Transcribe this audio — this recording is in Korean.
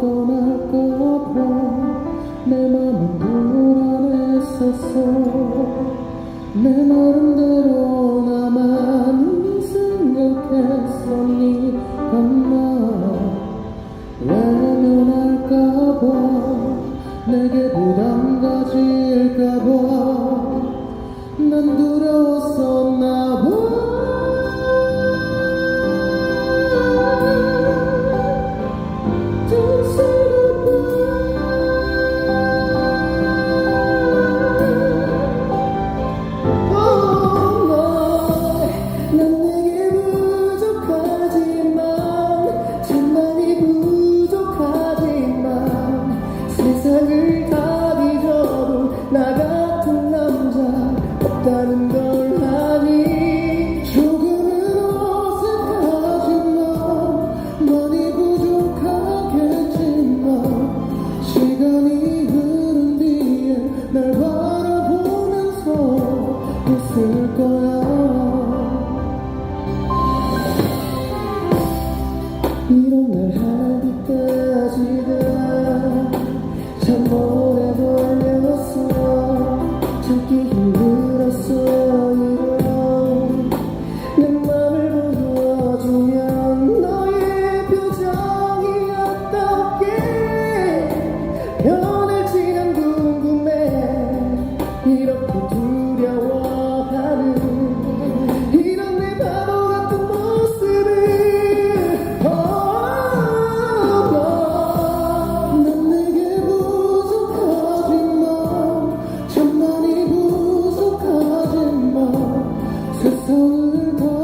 떠날 것같아 내 맘은 불안했었어. 내 마음대로 soul and.